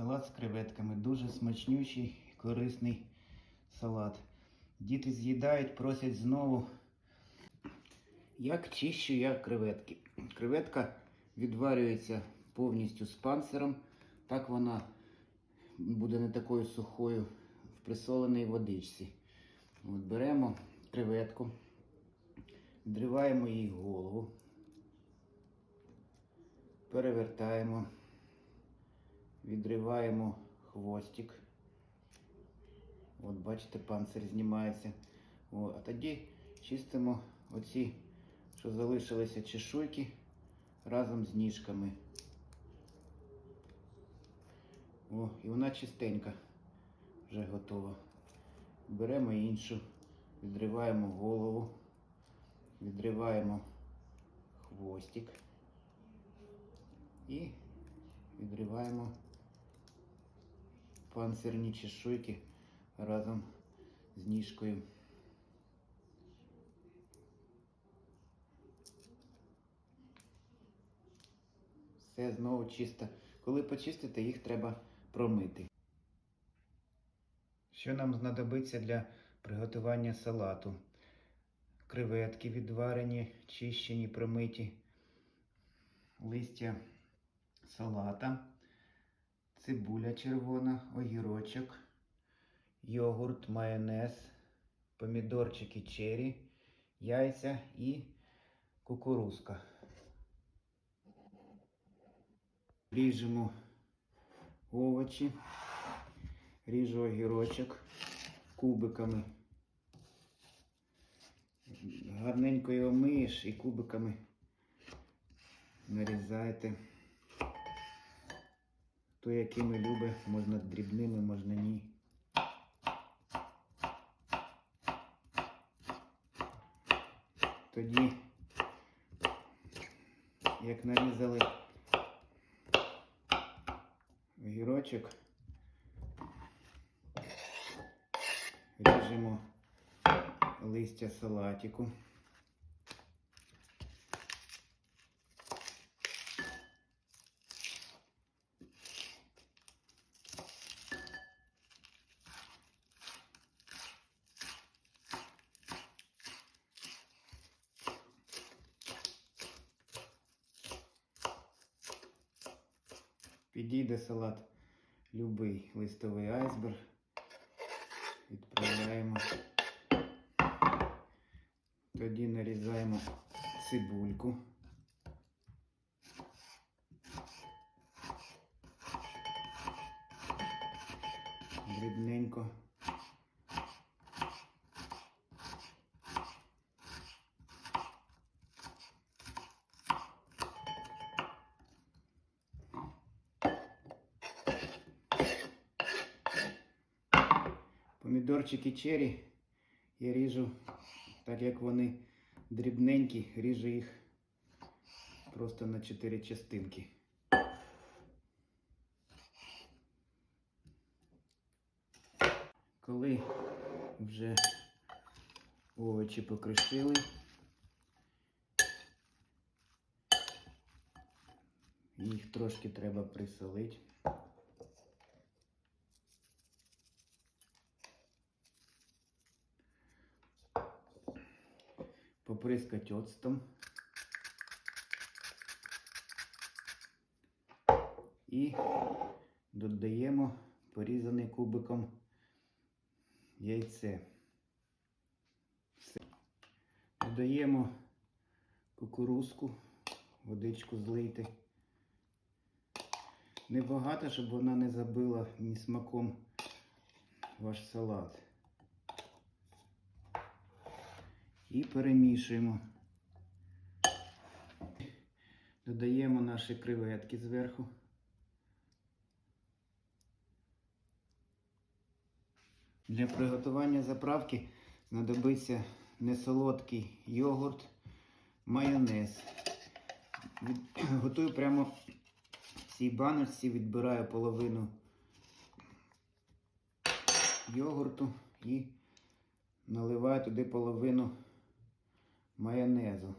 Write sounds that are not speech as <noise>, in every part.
Салат з креветками. Дуже смачнючий корисний салат. Діти з'їдають, просять знову. Як чищу я креветки? Креветка відварюється повністю з панциром. Так вона буде не такою сухою в присоленій водичці. От беремо креветку, відриваємо їй голову, перевертаємо, відриваємо хвостик. От бачите, панцир знімається. О, а тоді чистимо оці, що залишилися чешуйки разом з ніжками. О, і вона чистенька вже готова. Беремо іншу, відриваємо голову, відриваємо хвостик і відриваємо панцирні чешуйки разом з ніжкою. Все знову чисто. Коли почистите, їх треба промити. Що нам знадобиться для приготування салату? Креветки відварені, чищені, промиті, листя салата, цибуля червона, огірочок, йогурт, майонез, помідорчики чері, яйця і кукурузка. Ріжемо овочі, ріжу огірочок кубиками. Гарненько його миєш і кубиками нарізаєте. Хто якими любить, можна дрібними, можна ні. Тоді, як нарізали огірочок, ріжемо листя салатику. Підійде салат любий листовий айсберг. Відправляємо. Тоді нарізаємо цибульку. Дрібненько. Помідорчики чері я ріжу, так як вони дрібненькі, ріжу їх просто на 4 частинки. Коли вже овочі покришили, їх трошки треба присолити. Поприскати оцтом. І додаємо порізаний кубиком яйце. Все. Додаємо кукурузку, водичку злити. Небагато, щоб вона не забила ні смаком ваш салат. І перемішуємо. Додаємо наші креветки зверху. Для приготування заправки знадобиться несолодкий йогурт, майонез. <clears throat> Готую прямо в цій баночці, відбираю половину йогурту і наливаю туди половину майонезу.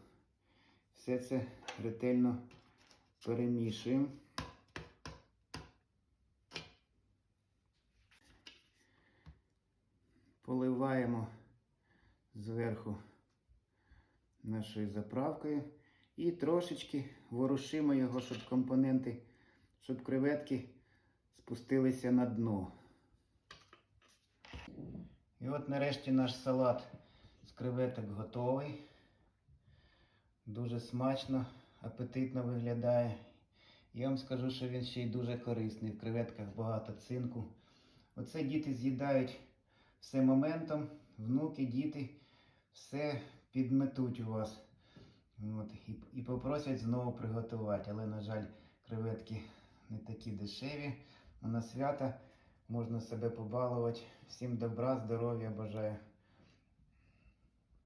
Все це ретельно перемішуємо. Поливаємо зверху нашою заправкою і трошечки ворушимо його, щоб компоненти, щоб креветки спустилися на дно. І от нарешті наш салат з креветок готовий. Дуже смачно, апетитно виглядає. Я вам скажу, що він ще й дуже корисний. В креветках багато цинку. Оце діти з'їдають все моментом, внуки, діти, все підметуть у вас. От, і, і попросять знову приготувати. Але, на жаль, креветки не такі дешеві. На свята можна себе побалувати. Всім добра, здоров'я бажаю.